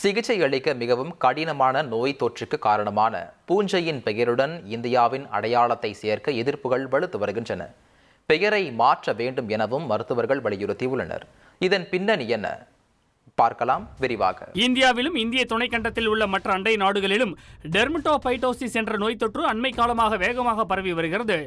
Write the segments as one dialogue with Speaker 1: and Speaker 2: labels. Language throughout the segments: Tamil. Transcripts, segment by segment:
Speaker 1: சிகிச்சை அளிக்க மிகவும் கடினமான நோய் தொற்றுக்கு காரணமான பூஞ்சையின் பெயருடன் இந்தியாவின் அடையாளத்தை சேர்க்க எதிர்ப்புகள் வலுத்து வருகின்றன. பெயரை மாற்ற வேண்டும் எனவும் மருத்துவர்கள் வலியுறுத்தியுள்ளனர். இதன் பின்னணி என்ன? பார்க்கலாம் விரிவாக.
Speaker 2: இந்தியாவிலும் இந்திய துணைக்கண்டத்தில் உள்ள மற்ற அண்டை நாடுகளிலும் டெர்மட்டோபைட்டோசிஸ் என்ற நோய் தொற்று அண்மை காலமாக வேகமாக பரவி வருகிறது.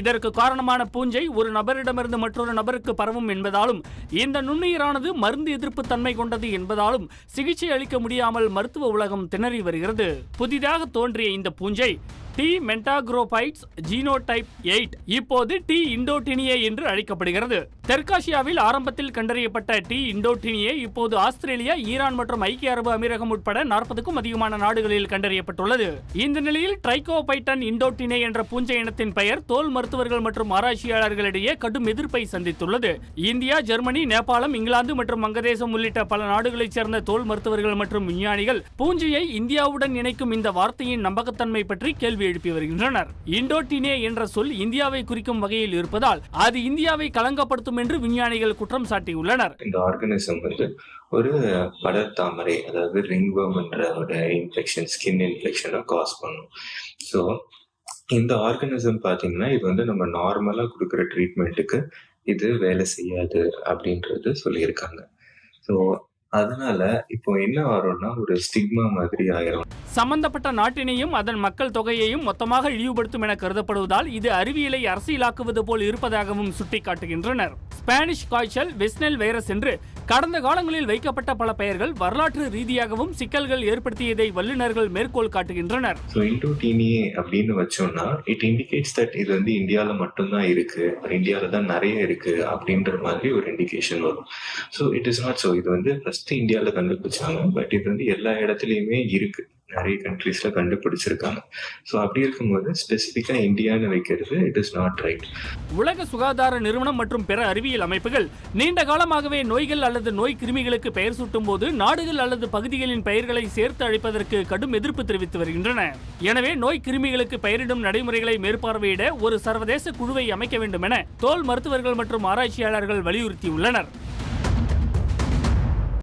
Speaker 2: இதற்கு காரணமான பூஞ்சை ஒரு நபரிடமிருந்து மற்றொரு நபருக்கு பரவும் என்பதாலும் இந்த நுண்ணுயிரானது மருந்து எதிர்ப்பு தன்மை கொண்டது என்பதாலும் சிகிச்சை அளிக்க முடியாமல் மருத்துவ உலகம் திணறி வருகிறது. புதிதாக தோன்றிய இந்த பூஞ்சை டி மென்டாக்ரோபைட்ஸ் ஜீனோடைப் எயிட் இப்போது டி இண்டோடினியே என்று அழைக்கப்படுகிறது. தெற்காசியாவில் ஆரம்பத்தில் கண்டறியப்பட்ட டி இண்டோடினியே இப்போது ஆஸ்திரேலியா ஈரான் மற்றும் ஐக்கிய அரபு அமீரகம் உட்பட நாற்பதுக்கும் அதிகமான நாடுகளில் கண்டறியப்பட்டுள்ளது. இந்த நிலையில் ட்ரைகோபைட்டன் இண்டோடினே என்ற பூஞ்சை இனத்தின் பெயர் தோல் மருத்துவர்கள் மற்றும் ஆராய்ச்சியாளர்களிடையே கடும் எதிர்ப்பை சந்தித்துள்ளது. இந்தியா ஜெர்மனி நேபாளம் இங்கிலாந்து மற்றும் வங்கதேசம் உள்ளிட்ட பல நாடுகளைச் சேர்ந்த தோல் மருத்துவர்கள் மற்றும் விஞ்ஞானிகள் பூஞ்சையை இந்தியாவுடன் இணைக்கும் இந்த வார்த்தையின் நம்பகத்தன்மை பற்றி கேள்வி எழுப்பி வருகின்றனர். இண்டோடினே என்ற சொல் இந்தியாவை குறிக்கும் வகையில் இருப்பதால் அது இந்தியாவை களங்கப்படுத்தும் என்று விஞ்ஞானிகள் குற்றம் சாட்டியுள்ளனர்.
Speaker 3: இந்த ஆர்கனிசம் வந்து ஒரு படர்தாமரை அதாவது ரிங்வம் என்ற ஒரு இன்ஃபெக்ஷன் ஸ்கின் இன்ஃபெக்ஷனை காஸ் பண்ணும். ஸோ இந்த ஆர்கனிசம் பார்த்தீங்கன்னா இது வந்து நம்ம நார்மலாக கொடுக்குற ட்ரீட்மெண்ட்டுக்கு இது வேலை செய்யாது அப்படின்றது சொல்லியிருக்காங்க. ஸோ அதனால இப்போ என்ன வரும்னா ஒரு ஸ்டிக்மா மாதிரி ஆயிரும்.
Speaker 2: சம்பந்தப்பட்ட நாட்டினையும் அதன் மக்கள் தொகையையும் மொத்தமாக இழிவுபடுத்தும் என கருதப்படுவதால் இது அறிவியலை அரசியலாக்குவது போல் இருப்பதாகவும் சுட்டிக்காட்டுகின்றனர். ஸ்பானிஷ் காய்ச்சல் வெஸ்னெல் வைரஸ் என்று கடந்த காலங்களில் வைக்கப்பட்ட பல பெயர்கள் வரலாற்று ரீதியாகவும் சிக்கல்கள் ஏற்படுத்தியதை வல்லுநர்கள் மேற்கோள் காட்டுகின்றனர்.
Speaker 3: ஸோ இண்டோடீனியே அப்படின்னு வச்சோம்னா இட் இண்டிகேட்ஸ் தட் இது வந்து இந்தியாவில் மட்டும்தான் இருக்கு இந்தியாவில் தான் நிறைய இருக்கு அப்படின்ற மாதிரி ஒரு இண்டிகேஷன் வரும். So it is not so இது வந்து ஃபர்ஸ்ட் இந்தியாவில் கண்டுபிடிச்சாங்க பட் இது வந்து எல்லா இடத்துலையுமே இருக்கு. நிறைய கண்ட்ரீஸ்ல கண்டுபிடிச்சிருக்காங்க. ஸோ அப்படி இருக்கும்போது ஸ்பெசிஃபிக்காக இந்தியான்னு வைக்கிறது இட் இஸ் நாட் ரைட்
Speaker 2: உலக சுகாதார நிறுவனம் மற்றும் பிற அறிவியல் அமைப்புகள் நீண்ட காலமாகவே நோய்கள் அல்லது நோய் கிருமிகளுக்கு பெயர் சூட்டும் போது நாடுகள் அல்லது பகுதிகளின் பெயர்களை சேர்த்து அழைப்பதற்கு கடும் எதிர்ப்பு தெரிவித்து வருகின்றன. எனவே நோய் கிருமிகளுக்கு பெயரிடும் நடைமுறைகளை மேற்பார்வையிட ஒரு சர்வதேச குழுவை அமைக்க வேண்டும் என தோல் மருத்துவர்கள் மற்றும் ஆராய்ச்சியாளர்கள் வலியுறுத்தியுள்ளனர்.